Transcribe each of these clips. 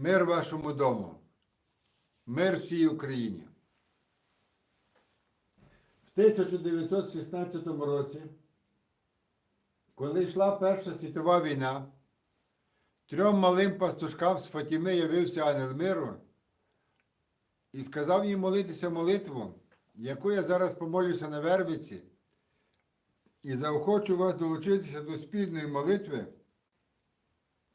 Мир вашому дому. Мир всій Україні. В 1916 році, коли йшла Перша світова війна. Трьом малим пастушкам з Фатіми явився ангел миру і сказав їм молитися молитву, яку я зараз помолюся на Вервиці, і заохочу вас долучитися до спільної молитви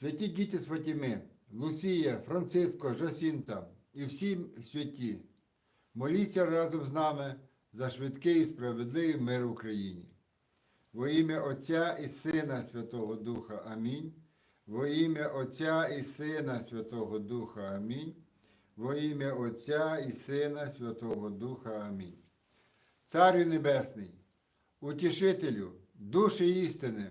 Святі діти з Фатіми, Лусія, Франциско, Жасінта і всі святі, моліться разом з нами за швидкий і справедливий мир в Україні. Во ім'я Отця і Сина Святого Духа. Амінь. Во ім'я Отця і Сина Святого Духа. Амінь. Во ім'я Отця і Сина Святого Духа. Амінь. Царю Небесний, утішителю, душі істини,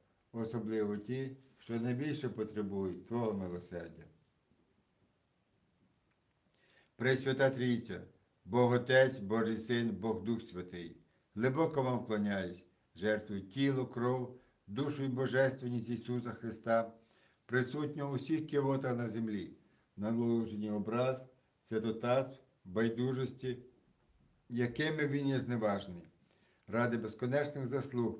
особливо ті, що найбільше потребують Твого милосердя. Пресвята Трійця, Бог Отець, Божий Син, Бог Дух Святий, глибоко вам вклоняюсь, жертвую тіло, кров, душу і божественність Ісуса Христа, присутнього у всіх кивотах на землі, наложені образ, святотатств, байдужості, якими Він є зневажений, ради безконечних заслуг